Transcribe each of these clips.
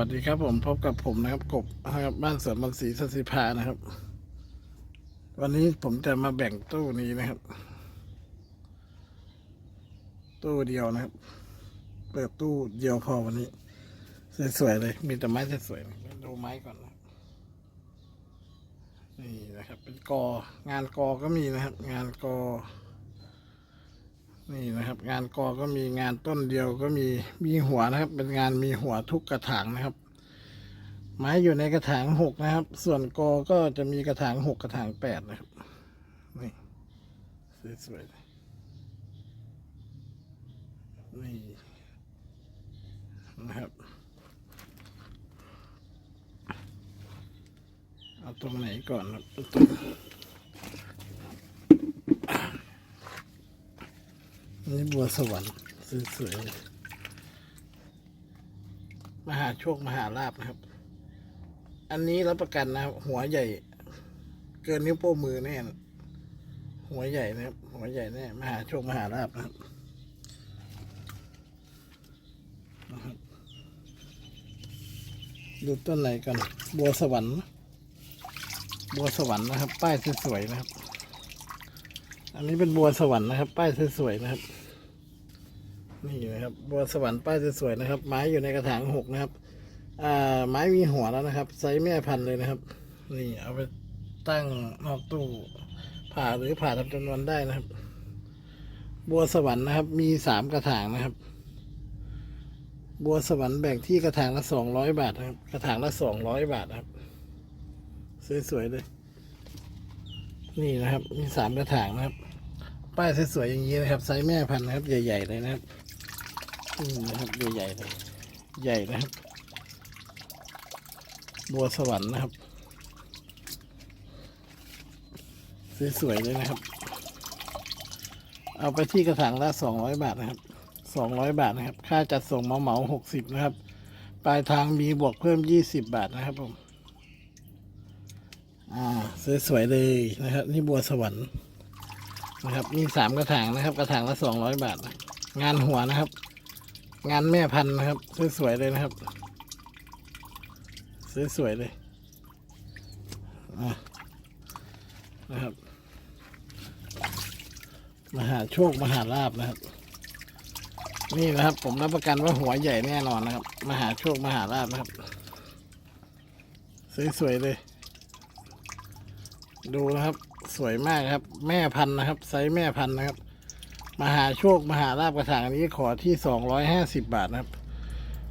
วัสดีครับผมพบกับผมนะครับกบนะครับบ้านสวนบอนสีสสิภานะครับ วันนี้ผมจะมาแบ่งตู้นี้นะครับ ตู้เดียวนะครับ เปิดตู้เดียวพอวันนี้สวยๆเลย มีแต่ไม้สวยๆดูไม้ก่อนนะนี่นะครับ เป็นกองานกอก็มีนะครับ งานกอ นี่นะครับ งานกอก็มีงานต้นเดียวก็มีมีหัวนะครับ เป็นงานมีหัวทุกกระถางนะครับ ไม้อยู่ในกระถางหกนะครับ ส่วนกอก็จะมีกระถางหกกระถางแปดนะครับนี่สวยๆเลยนี่นะครับเอาตรงไหนก่อนครับเอาตรง นี่บัวสวรรค์สวยๆมหาโชคมหาลาบนะครับ อันนี้รับประกันนะครับ หัวใหญ่ เกินนิ้วโป้งมือแน่นหัวใหญ่นะครับ หัวใหญ่แน่มหาโชคมหาลาบนะครับดูต้นไหนกัน บัวสวรรค์ บัวสวรรค์นะครับ ป้ายสวยๆนะครับ อันนี้เป็นบัวสวรรค์นะครับ ป้ายสวยๆนะครับ นี่นะครับ บัวสวรรค์ป้ายสวยๆนะครับ ไม้อยู่ในกระถางหกนะครับ อ่า ไม้มีหัวแล้วนะครับไซส์แม่พันธุ์เลยนะครับ นี่เอาไปตั้งนอกตู้ผ่าหรือผ่าทำจำนวนได้นะครับ บัวสวรรค์นะครับ มีสามกระถางนะครับ บัวสวรรค์แบ่งที่กระถางละสองร้อยบาทนะครับ กระถางละสองร้อยบาทนะครับ สวยๆเลย นี่นะครับ มีสามกระถางนะครับ ป้ายสวยๆอย่างนี้นะครับไซส์แม่พันธุ์นะครับ ใหญ่ๆเลยนะครับนี่นะครับใหญ่ๆเลยใหญ่นะครับ บัวสวรรค์นะครับ สวยๆเลยนะครับ เอาไปที่กระถางละสองร้อยบาทนะครับสองร้อยบาทนะครับ ค่าจัดส่งเหมาเหมาหกสิบนะครับ ปลายทางมีบวกเพิ่มยี่สิบบาทนะครับผม อ่าสวยๆเลยนะครับ นี่บัวสวรรค์นะครับ มีสามกระถางนะครับ กระถางละสองร้อยบาท งานหัวนะครับ งานแม่พันธุ์นะครับสวยๆเลยนะครับสวยๆเลยนะครับ มหาโชคมหาลาบนะครับ นี่นะครับ ผมรับประกันว่าหัวใหญ่แน่นอนนะครับ มหาโชคมหาลาบนะครับ สวยๆเลย ดูนะครับ สวยมากครับ แม่พันธุ์นะครับ ไซส์แม่พันธุ์นะครับ มหาโชคมหาลาบกระถางนนี้ขอที่สองร้อยห้าสิบบาทนะครับ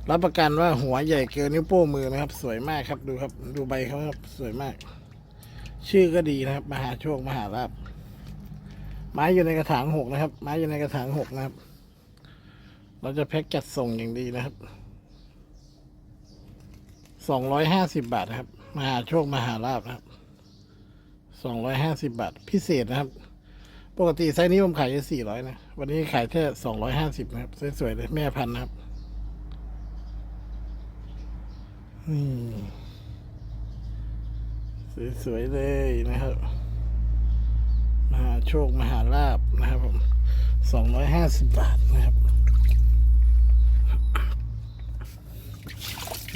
รับประกันว่าหัวใหญ่เกินนิ้วโป้งมือนะครับ สวยมากครับดูครับ ดูใบเขาครับ สวยมาก ชื่อก็ดีนะครับ มหาโชคมหาลาบไม้อยู่ในกระถางหกนะครับ ไม้อยู่ในกระถางหกนะครับ เราจะแพ็กจัดส่งอย่างดีนะครับสองร้อยห้าสิบบาทนะครับ มหาโชคมหาลาบนะครับ สองร้อยห้าสิบบาท พิเศษนะครับ ปกติไซส์นี้ผมขายแค่สี่ร้อยนะ วันนี้ขายแค่สองร้อยห้าสิบนะครับ สวยๆเลยแม่พันธุ์นะครับ นี่ สวยๆเลยนะครับ มหาโชคมหาลาบนะครับผมสองร้อยห้าสิบบาทนะครับ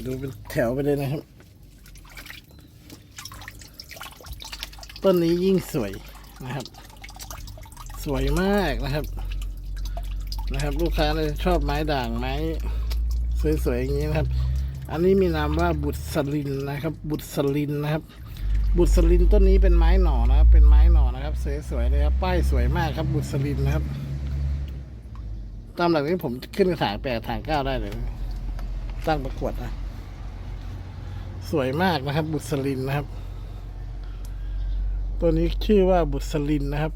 ดูเป็นแถวไปเลยนะครับ ต้นนี้ยิ่งสวยนะครับ สวยมากนะครับ นะครับ ลูกค้าเลยชอบไม้ด่างไม้สวยๆอย่างนี้นะครับ อันนี้มีนามว่าบุตรสลินนะครับ บุตรสลินนะครับ บุตรสลินต้นนี้เป็นไม้หน่อนะครับ เป็นไม้หน่อนะครับ สวยๆเลยครับป้ายสวยมากครับ บุตรสลินนะครับ ตามหลักนี้ผมขึ้นถางแปดถางเก้าได้เลยตั้งประกวดนะสวยมากนะครับ บุตรสลินนะครับ ตัวนี้ชื่อว่าบุตรสลินนะครับ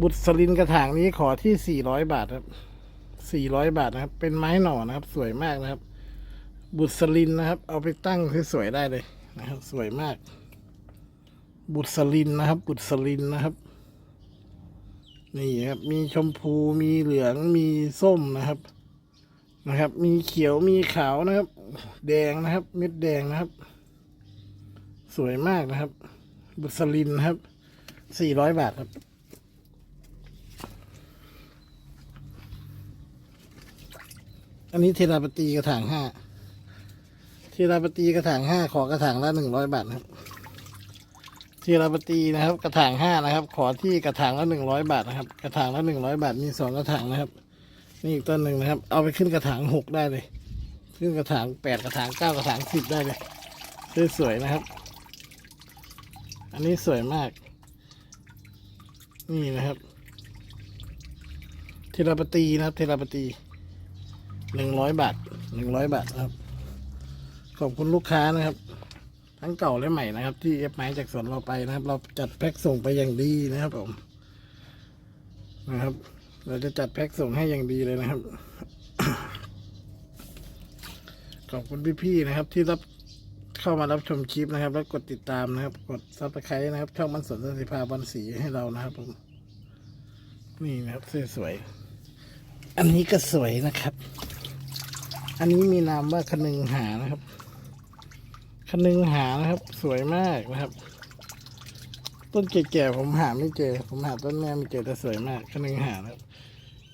บุตรสลินกระถางนี้ขอที่สี่ร้อยบาทครับสี่ร้อยบาทนะครับ เป็นไม้หน่อนะครับ สวยมากนะครับ บุตรสลินนะครับ เอาไปตั้งสวยๆได้เลยนะครับ สวยมาก บุตรสลินนะครับ บุตรสลินนะครับ นี่ครับ มีชมพูมีเหลืองมีส้มนะครับ นะครับ มีเขียวมีขาวนะครับ แดงนะครับ เม็ดแดงนะครับ สวยมากนะครับ บุสลินครับสี่ร้อยบาทครับ อันนี้เทราปตีกระถางห้าเทราปตีกระถางห้าขอกระถางละหนึ่งร้อยบาทครับเทราปตีนะครับ กระถางห้านะครับ ขอที่กระถางละหนึ่งร้อยบาทนะครับ กระถางละหนึ่งร้อยบาทมีสองกระถางนะครับ นี่อีกต้นหนึ่งนะครับ เอาไปขึ้นกระถางหกได้เลย ขึ้นกระถางแปดกระถางเก้ากระถางสิบได้เลยสวยๆนะครับ อันนี้สวยมาก นี่นะครับ เทราปตีนะครับ เทราปตีหนึ่งร้อยบาทหนึ่งร้อยบาทครับ ขอบคุณลูกค้านะครับ ทั้งเก่าและใหม่นะครับ ที่เอฟไม้จากสวนเราไปนะครับ เราจัดแพ็คส่งไปอย่างดีนะครับผมนะครับ เราจะจัดแพ็คส่งให้อย่างดีเลยนะครับ ขอบคุณพี่ๆนะครับที่รับ เข้ามารับชมคลิปนะครับ แล้วกดติดตามนะครับ กดซับสไครต์นะครับ ช่องมันสนสันติภาบอลสีให้เรานะครับผมนี่นะครับสวยๆอันนี้ก็สวยนะครับ อันนี้มีนามว่าคนึงหานะครับคนึงหานะครับ สวยมากนะครับ ต้นแก่ๆผมหาไม่เจอ ผมหาต้นแม่ไม่เจอแต่สวยมากคนึงหานะครับ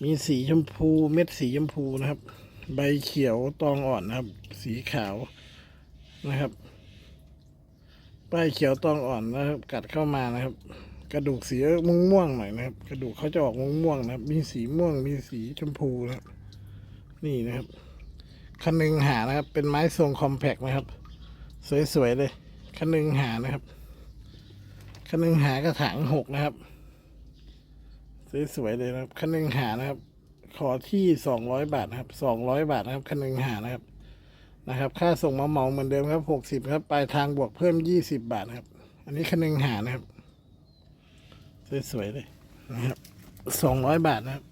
มีสีชมพู เม็ดสีชมพูนะครับ ใบเขียวตองอ่อนนะครับ สีขาว นะครับใบเขียวตองอ่อนนะครับ กัดเข้ามานะครับ กระดูกสีม่วงม่วงหน่อยนะครับ กระดูกเขาจะออกม่วงม่วงนะครับ มีสีม่วงมีสีชมพูนะครับ นี่นะครับคันนึงหานะครับ เป็นไม้ทรงคอมแพกนะครับ สวยๆเลยคันนึงหานะครับคันนึงหากระถางหกนะครับสวยๆเลยนะครับคันนึงหานะครับ ขอที่สองร้อยบาทนะครับสองร้อยบาทนะครับคันนึงหานะครับ นะครับ ค่าส่งมาเหมาเหมือนเดิมครับหกสิบครับ ปลายทางบวกเพิ่มยี่สิบบาทครับ อันนี้คันนึงหานะครับ สวยๆเลยนะครับสองร้อยบาทนะครับ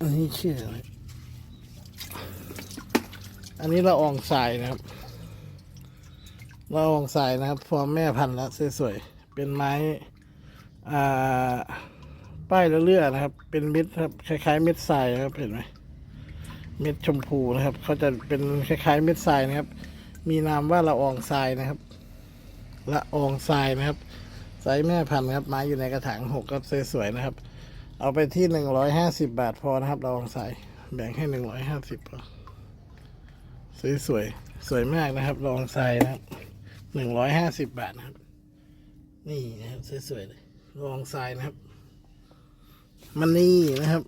อันนี้ชื่ออะไรอันนี้ละอองทรายนะครับละอองทรายนะครับพอร์แม่พันธุ์แล้วสวยๆเป็นไม้อ่า ป้ายละเลื่อนะครับ เป็นเม็ดครับคล้ายๆ เม็ดทรายนะครับเห็นไหมเม็ดชมพูนะครับเขาจะเป็นคล้ายๆ เม็ดทรายนะครับ มีนามว่าละอองทรายนะครับละอองทรายนะครับไซส์แม่พันธุ์ครับไม้อยู่ในกระถางหกครับสวยๆนะครับ เอาไปที่หนึ่งร้อยห้าสิบบาทพอนะครับเราลองใส่แบ่งให้หนึ่งร้อยห้าสิบพอสวยสวยๆสวยมากนะครับลองใส่นะครับหนึ่งร้อยห้าสิบบาทนะครับ นี่นะครับสวยๆเลยลองใส่นะครับ มันนี่นะครับ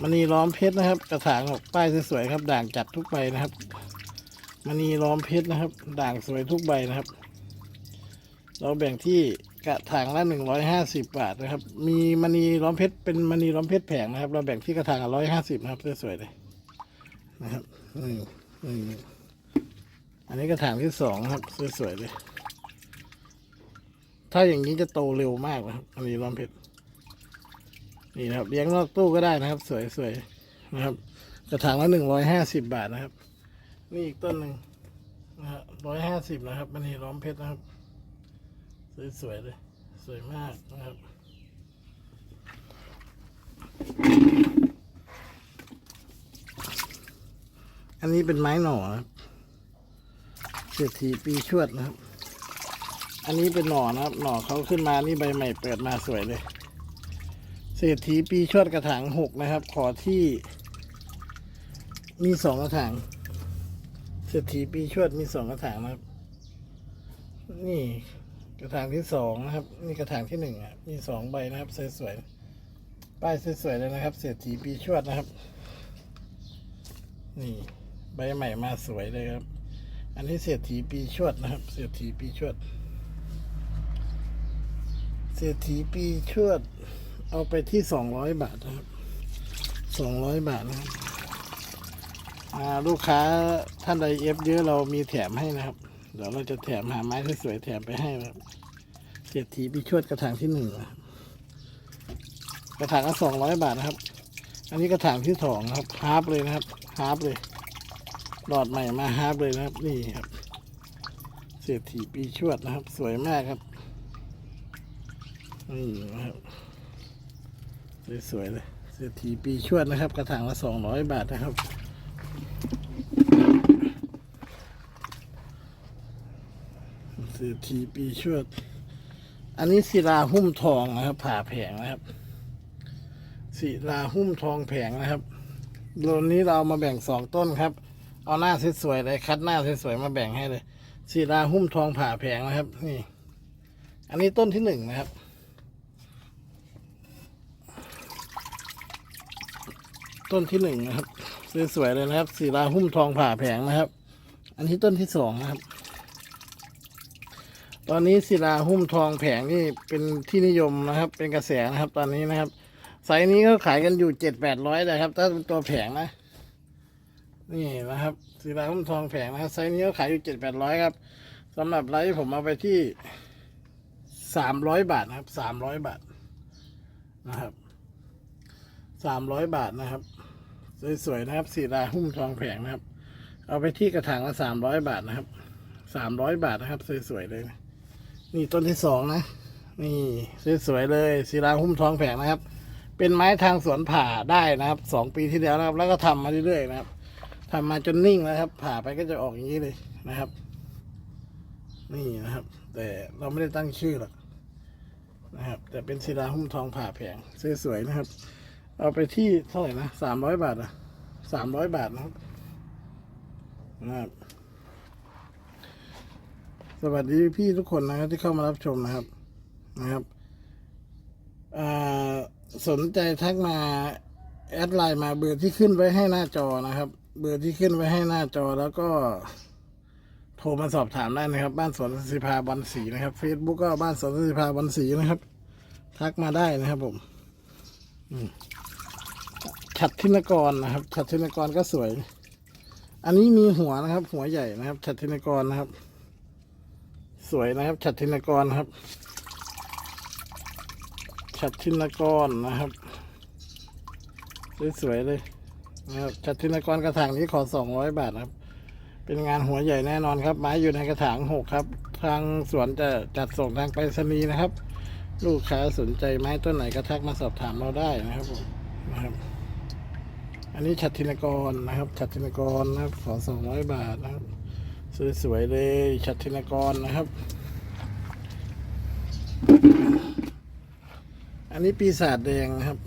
มันนี่ล้อมเพชรนะครับ กระถางออกป้ายสวยๆครับ ด่างจัดทุกใบนะครับ มันนี่ล้อมเพชรนะครับ ด่างสวยทุกใบนะครับ เราแบ่งที่กระถางละหนึ่งร้อยห้าสิบบาทนะครับ มีมณีล้อมเพชรเป็นมณีล้อมเพชรแผงนะครับ เราแบ่งที่กระถางละร้อยห้าสิบนะครับสวยๆเลยนะครับนี่นี่อันนี้กระถางที่สองครับสวยๆเลย ถ้าอย่างนี้จะโตเร็วมากนะครับมณีล้อมเพชรนี่นะครับ เลี้ยงนอกตู้ก็ได้นะครับ สวยๆนะครับ กระถางละหนึ่งร้อยห้าสิบบาทนะครับ นี่อีกต้นหนึ่งนะฮะร้อยห้าสิบนะครับมณีล้อมเพชรนะครับ สวยๆเลย สวยมากนะครับอันนี้เป็นไม้หน่อครับเศรษฐีปีชวดนะครับ อันนี้เป็นหน่อนะครับ หน่อเขาขึ้นมานี่ใบใหม่เปิดมาสวยเลย เศรษฐีปีชวดกระถางหกนะครับ ขอที่ มีสองกระถาง เศรษฐีปีชวดมีสองกระถางนะครับ นี่กระถางที่สองนะครับ นี่กระถางที่หนึ่งอะ มีสองใบนะครับสวยๆ ป้ายสวยๆเลยนะครับ เศรษฐีปีชวดนะครับ นี่ใบใหม่มาสวยเลยครับ อันนี้เศรษฐีปีชวดนะครับ เศรษฐีปีชวด ศรษฐีปีชวด เอาไปที่สองร้อยบาทนะครับสองร้อยบาทนะครับลูกค้าท่านใดเอฟเยอะเรามีแถมให้นะครับ เดี๋ยวเราจะแถมหาไม้ที่สวยแถมไปให้นะครับเศรษฐีปีชวดกระถางที่หนึ่งกระถางละสองร้อยบาทนะครับ อันนี้กระถางที่สองครับฮาร์ปเลยนะครับฮาร์ปเลยหลอดใหม่มาฮาร์ปเลยนะครับนี่ครับเศรษฐีปีชวดนะครับ สวยมากครับ นี่นะครับสวยๆเลยเศรษฐีปีชวดนะครับ กระถางละสองร้อยบาทนะครับเศรษฐีปีชวด อันนี้ศิลาหุ้มทองนะครับ ผ่าแผงนะครับศิลาหุ้มทองแผงนะครับตัวนี้เราเอามาแบ่งสองต้นครับ เอาหน้าสวยๆเลยคัดหน้าสวยๆมาแบ่งให้เลยศิลาหุ้มทองผ่าแผงนะครับ นี่ อันนี้ต้นที่หนึ่งนะครับ ต้นที่หนึ่งนะครับสวยๆเลยนะครับศิลาหุ้มทองผ่าแผงนะครับ อันนี้ต้นที่สองนะครับ ตอนนี้ศิลาหุ้มทองแผงนี่เป็นที่นิยมนะครับ เป็นกระแสนะครับ ตอนนี้นะครับไซส์นี้ก็ขายกันอยู่เจ็ดแปดร้อยนะครับ ถ้าเป็นตัวแผงนะ นี่นะครับศิลาหุ้มทองแผงนะครับไซส์นี้ก็ขายอยู่เจ็ดแปดร้อยครับสำหรับไลฟ์ผมเอาไปที่สามร้อยบาทนะครับสามร้อยบาทนะครับ สามร้อยบาทนะครับ สวยๆนะครับศิลาหุ้มทองแผงนะครับ เอาไปที่กระถางละสามร้อยบาทนะครับสามร้อยบาทนะครับ สวยๆเลย นี่ต้นที่สองนะ นี่สวยๆเลยศิลาหุ้มทองแผงนะครับ เป็นไม้ทางสวนผ่าได้นะครับสองปีที่แล้วนะครับ แล้วก็ทำมาเรื่อยๆนะครับทำมาจนนิ่งแล้วครับ ผ่าไปก็จะออกอย่างนี้เลยนะครับ นี่นะครับ แต่เราไม่ได้ตั้งชื่อหรอกนะครับ แต่เป็นศิลาหุ้มทองผ่าแผงสวยๆนะครับ เอาไปที่เท่าไหร่นะสามร้อยบาทอะสามร้อยบาทนะครับนะครับ สวัสดีพี่ทุกคนนะครับที่เข้ามารับชมนะครับนะครับสนใจทักมาแอดไลน์มาเบอร์ที่ขึ้นไว้ให้หน้าจอนะครับ เบอร์ที่ขึ้นไว้ให้หน้าจอแล้วก็โทรมาสอบถามได้นะครับ บ้านสวนสิภาบันสีนะครับเฟซบุ๊กก็บ้านสวนสิภาบันสีนะครับ ทักมาได้นะครับผม อืม ฉัดทินกรนะครับ ฉัดทินกรก็สวย อันนี้มีหัวนะครับ หัวใหญ่นะครับ ฉัตรทินกรนะครับ สวยนะครับ ฉัตรทินกรครับ ฉัตรทินกรนะครับสวยๆเลยนะครับฉัตรทินกรกระถางนี้ขอสองร้อยบาทครับ เป็นงานหัวใหญ่แน่นอนครับ ไม้อยู่ในกระถางหกครับ ทางสวนจะจัดส่งทางไปรษณีย์นะครับ ลูกค้าสนใจไม้ต้นไหนก็ทักมาสอบถามเราได้นะครับผมนะครับ อันนี้ฉัตรทินกรนะครับฉัตรทินกรนะครับขอสองร้อยบาทนะครับสวยๆเลยฉัตรทินกรนะครับ อันนี้ปีศาจแดงนะครับ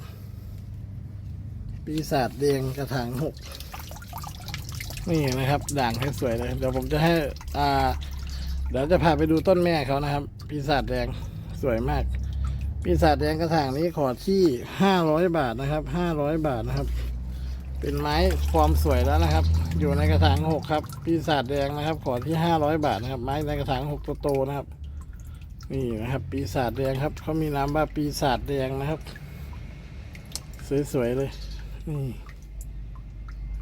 ปีศาจแดงกระถางหกนี่นะครับ ด่างให้สวยเลยเดี๋ยวผมจะให้อ่าเดี๋ยวจะพาไปดูต้นแม่เขานะครับ ปีศาจแดงสวยมาก ปีศาจแดงกระถางนี้ขอที่ห้าร้อยบาทนะครับห้าร้อยบาทนะครับ เป็นไม้ความสวยแล้วนะครับ อยู่ในกระถางหกครับ ปีศาจแดงนะครับ ขอที่ห้าร้อยบาทนะครับ ไม้ในกระถางหกโตๆนะครับ นี่นะครับ ปีศาจแดงครับเขามีนามว่าปีศาจแดงนะครับ สวยๆเลย นี่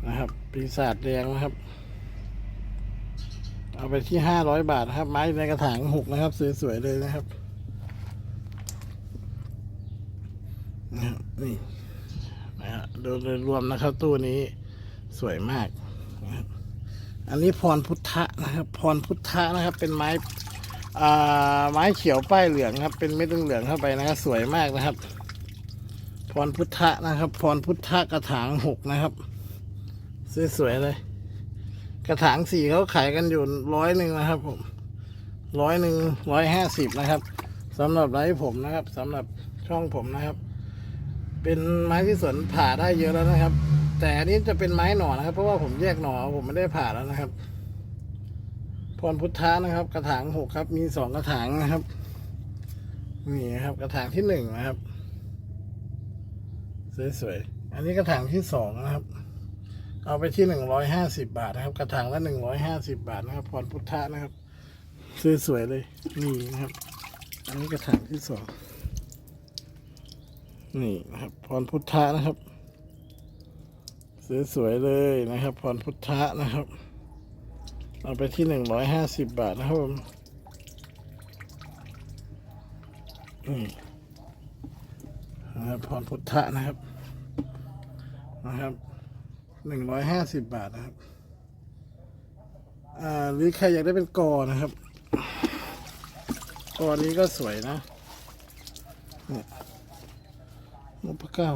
นะครับ ปีศาจแดงนะครับ เอาไปที่ห้าร้อยบาทนะครับ ไม้ในกระถางหกนะครับ สวยๆเลยนะครับนะครับ นะฮะโดยรวมนะครับตู้นี้สวยมากอันนี้พรพุทธะนะครับพรพุทธะนะครับ เป็นไม้ไม้เขียวป้ายเหลืองครับ เป็นเม็ดเหลืองเข้าไปนะครับสวยมากนะครับ พรพุทธะนะครับ พรพุทธะกระถางหกนะครับสวยๆเลย กระถางสี่เขาขายกันอยู่ร้อยหนึ่งนะครับผมร้อยหนึ่งร้อยห้าสิบนะครับสำหรับไลฟ์ผมนะครับสำหรับช่องผมนะครับ เป็นไม้ที่สวนผ่าได้เยอะแล้วนะครับ แต่อันนี้จะเป็นไม้หน่อนะครับ เพราะว่าผมแยกหน่อผมไม่ได้ผ่าแล้วนะครับ พรพุทธานะครับ กระถางหกครับ มีสองกระถางนะครับนี่นะครับ กระถางที่หนึ่งนะครับสวยๆอันนี้กระถางที่สองนะครับ เอาไปที่หนึ่งร้อยห้าสิบาทนะครับ กระถางละหนึ่งร้อยห้าสิบาทนะครับพรพุทธะนะครับสวยๆเลยนี่นะครับ อันนี้กระถางที่สอง นี่นะครับพรพุทธะนะครับสวยๆเลยนะครับพรพุทธะนะครับ เอาไปที่หนึ่งร้อยห้าสิบบาทนะครับผมนี่นะครับพรพุทธะนะครับนะครับหนึ่งร้อยห้าสิบบาทนะครับ อ่าหรือใครอยากได้เป็นกอนะครับกอนี้ก็สวยนะเนี่ย พะเก้า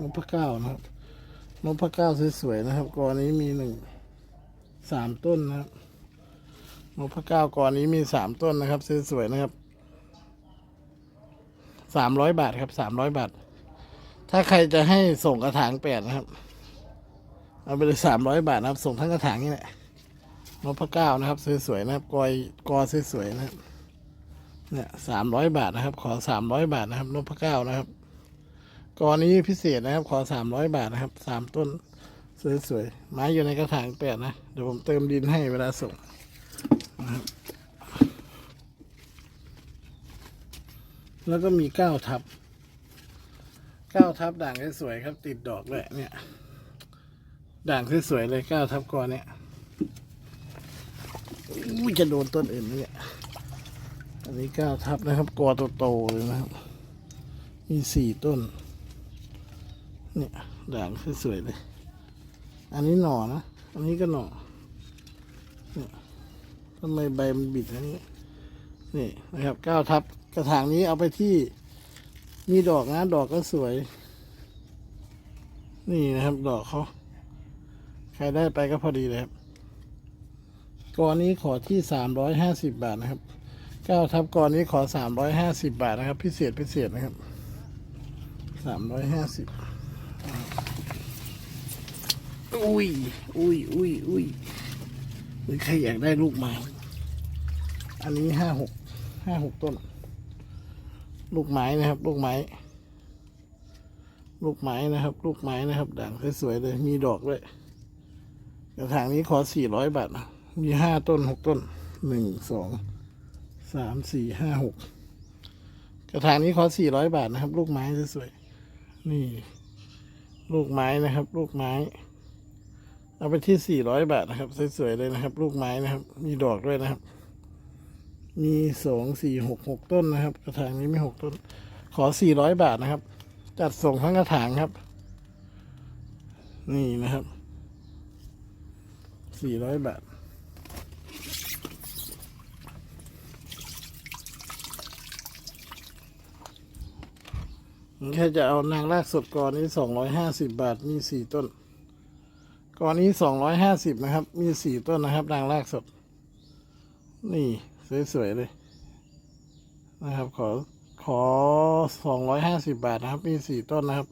นพะเก้านะครับนพะเก้าสวยๆนะครับกอนี้มีหนึ่งสามต้นนะครับนพะเก้ากอนี้มีสามต้นนะครับสวยๆนะครับสามร้อยบาทครับสามร้อยบาท ถ้าใครจะให้ส่งกระถางแปดนะครับ เอาไปเลยสามร้อยบาทนะครับ ส่งทั้งกระถางนี่แหละนพเก้านะครับสวยๆนะครับกอยกอสวยๆนะครับเนี่ยสามร้อยบาทนะครับ ขอสามร้อยบาทนะครับนพเก้านะครับ กอนี้พิเศษนะครับ ขอสามร้อยบาทนะครับสามต้นสวยๆไม้อยู่ในกระถางแปดนะ เดี๋ยวผมเติมดินให้เวลาส่งนะครับแล้วก็มีเก้าทับเก้าทับด่างสวยๆครับ ติดดอกด้วยเนี่ย ด่างสวยๆเลยเก้าทับกอเนี่ยอุ้ยจะโดนต้นอื่นไหมเนี่ย อันนี้เก้าทับนะครับกอโตๆเลยนะครับ มีสี่ต้น เนี่ยด่างสวยๆเลย อันนี้หน่อนะ อันนี้ก็หน่อเนี่ยทำไมใบมันบิดอย่างนี้นี่นะครับเก้าทับกระถางนี้เอาไปที่มีดอกนะ ดอกก็สวย นี่นะครับ ดอกเขาใครได้ไปก็พอดีเลยครับกอนี้ขอที่สามร้อยห้าสิบบาทนะครับเก้าทับกรนี้ขอสามร้อยห้าสิบบาทนะครับ พิเศษพิเศษนะครับสามร้อยห้าสิบ อุ้ย อุ้ย อุ้ย อุ้ยหรือใครอยากได้ลูกไม้ อันนี้ห้าหก ห้าหกต้น ลูกไม้นะครับ ลูกไม้ ลูกไม้นะครับ ลูกไม้นะครับ ด่างสวยๆเลย มีดอกด้วย กระถางนี้ขอสี่ร้อยบาท มีห้าต้นหกต้น หนึ่ง สอง สาม สี่ ห้าหก กระถางนี้ขอสี่ร้อยบาทนะครับ ลูกไม้สวยๆ นี่ ลูกไม้นะครับ ลูกไม้ เอาไปที่สี่ร้อยบาทนะครับ สวยๆเลยนะครับ ลูกไม้นะครับ มีดอกด้วยนะครับ มีสองสี่หกหกต้นนะครับ กระถางนี้มีหกต้น ขอสี่ร้อยบาทนะครับ จัดส่งทั้งกระถางครับ นี่นะครับสี่ร้อยบาทแค่จะเอานางรากสดกอนี้สองร้อยห้าสิบบาท มีสี่ต้น กอนี้สองร้อยห้าสิบนะครับ มีสี่ต้นนะครับนางรากสด นี่สวยๆเลย นะครับ ขอขอสองร้อยห้าสิบบาทนะครับ มีสี่ต้นนะครับ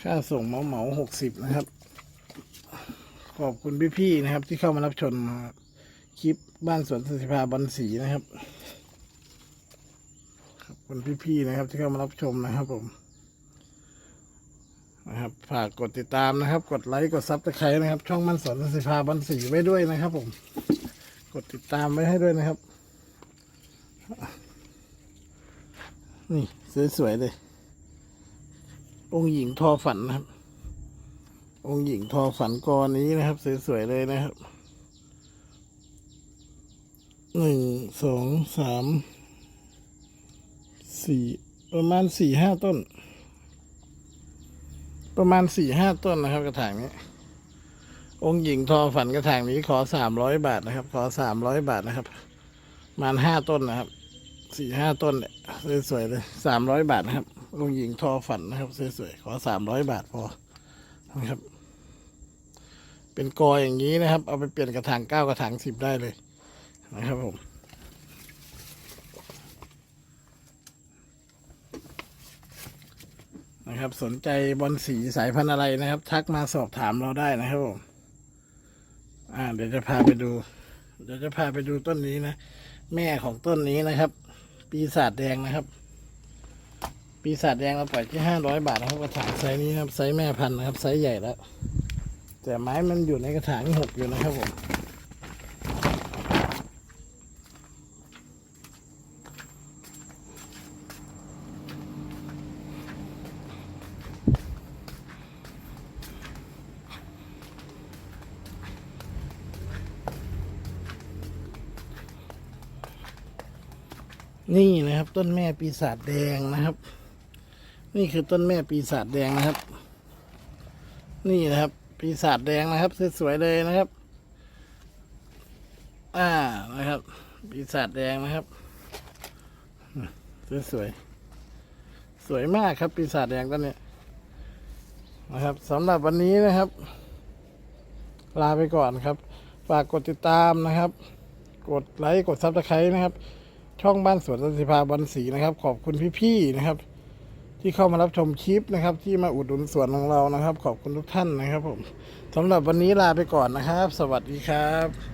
ค่าส่งเหมาเหมาหกสิบนะครับ ขอบคุณพี่ๆนะครับ ที่เข้ามารับชมคลิปบ้านสวนสันติภาบอนสีนะครับขอบคุณพี่ๆนะครับ ที่เข้ามารับชมนะครับผม นะครับฝากกดติดตามนะครับ กดไลค์กดซับสไครต์นะครับ ช่องมันสอนสิภาบันสีไว้ด้วยนะครับ ผม กดติดตามไว้ให้ด้วยนะครับ นี่สวยๆเลย องค์หญิงทอฝันนะครับ องค์หญิงทอฝันกรนี้นะครับสวยๆเลยนะครับหนึ่งสองสามสี่ประมาณสี่ห้าต้น ประมาณสี่ห้าต้นนะครับ กระถางนี้ องค์หญิงทอฝันกระถางนี้ขอสามร้อยบาทนะครับ ขอสามร้อยบาทนะครับประมาณห้าต้นนะครับสี่ห้าต้นเนี่ยสวยๆเลยสามร้อยบาทนะครับองค์หญิงทอฝันนะครับสวยๆขอสามร้อยบาทพอนะครับ เป็นกออย่างนี้นะครับ เอาไปเปลี่ยนกระถางเก้ากระถางสิบได้เลยนะครับผม นะครับ สนใจบอลสีสายพันธุ์อะไรนะครับ ทักมาสอบถามเราได้นะครับผมอ่า เดี๋ยวจะพาไปดู เดี๋ยวจะพาไปดูต้นนี้นะแม่ของต้นนี้นะครับ ปีศาจแดงนะครับ ปีศาจแดงเราปล่อยที่ห้าร้อยบาทนะครับกระถางไซส์นี้ครับไซส์แม่พันธุ์นะครับไซส์ใหญ่แล้วแต่ไม้มันอยู่ในกระถางหกอยู่นะครับผม ต้นแม่ปีศาจแดงนะครับ นี่คือต้นแม่ปีศาจแดงนะครับ นี่นะครับ ปีศาจแดงนะครับสวยๆเลยนะครับ อ่านะครับ ปีศาจแดงนะครับสวยๆสวยมากครับ ปีศาจแดงต้นนี้นะครับสำหรับวันนี้นะครับ ลาไปก่อนครับ ฝากกดติดตามนะครับ กดไลค์กดซับสไครต์นะครับ ช่องบ้านสวนสันติภาบอนสีนะครับ ขอบคุณพี่ๆนะครับ ที่เข้ามารับชมคลิปนะครับ ที่มาอุดหนุนสวนของเรานะครับ ขอบคุณทุกท่านนะครับผมสำหรับวันนี้ลาไปก่อนนะครับ สวัสดีครับ